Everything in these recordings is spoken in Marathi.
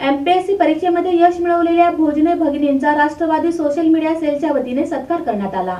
एमपीएससी परीक्षेमध्ये यश मिळवलेल्या भोजने भगिनींचा राष्ट्रवादी सोशल मीडिया सेलच्या वतीने सत्कार करण्यात आला.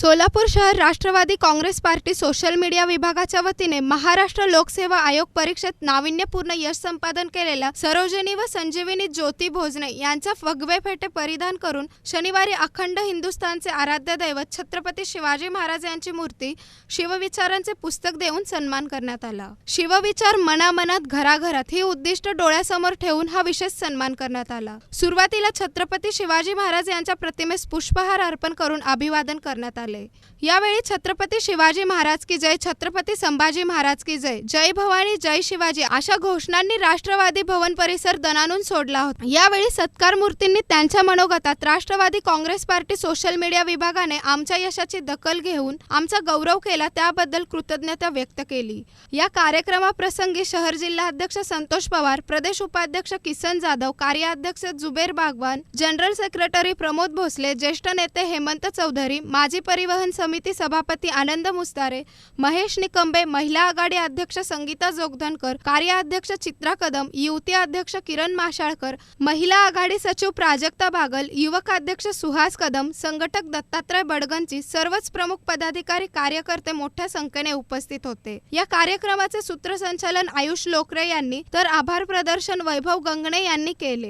सोलापूर शहर Rashtrawadi Congress party social media विभागाच्या वतीने महाराष्ट्र लोकसेवा आयोग परीक्षेत नाविन्यपूर्ण यश संपादन केलेल्या सरोजनी व संजीविनी ज्योती भोजने यांचा फगवे फेटे परिधान करून शनिवारी अखंड हिंदुस्थानचे आराध्य दैवत छत्रपती शिवाजी महाराज यांची मूर्ती शिवविचारांचे पुस्तक देऊन सन्मान करण्यात आला. शिवविचार मनामनात घराघरात ही उद्दिष्ट डोळ्यासमोर ठेवून हा विशेष सन्मान करण्यात आला. सुरुवातीला छत्रपती शिवाजी महाराज यांच्या प्रतिमेस पुष्पहार अर्पण करून अभिवादन करण्यात आले. यावेळी छत्रपती शिवाजी महाराज की जय छत्रपती संभाजी महाराज की जय जय भवानी जय शिवाजी अशा घोषणांनी राष्ट्रवादी भवन परिसर दणानून सोडला होता. यावेळी सत्कार मूर्तींनी त्यांच्या मनोगतात Rashtrawadi Congress party social media विभागाने आमच्या यशाची दखल घेऊन आमचा गौरव केला त्याबद्दल कृतज्ञता व्यक्त केली. या कार्यक्रमाप्रसंगी शहर जिल्हाध्यक्ष संतोष पवार प्रदेश उपाध्यक्ष किसन जाधव कार्याध्यक्ष जुबेर बागवान जनरल सेक्रेटरी प्रमोद भोसले ज्येष्ठ नेते हेमंत चौधरी माजी परिवहन समिती सभापती आनंद मुस्तारे महेश निकंबे महिला आघाडी अध्यक्ष संगीता जोगधनकर कार्याध्यक्ष चित्रा कदम युवती अध्यक्ष किरण माशाळकर महिला आघाडी सचिव प्राजक्ता बागल युवक अध्यक्ष सुहास कदम संघटक दत्तात्रय बडगंची सर्वच प्रमुख पदाधिकारी कार्यकर्ते मोठ्या संख्येने उपस्थित होते. या कार्यक्रमाचे सूत्रसंचालन आयुष लोकरे यांनी तर आभार प्रदर्शन वैभव गंगणे यांनी केले.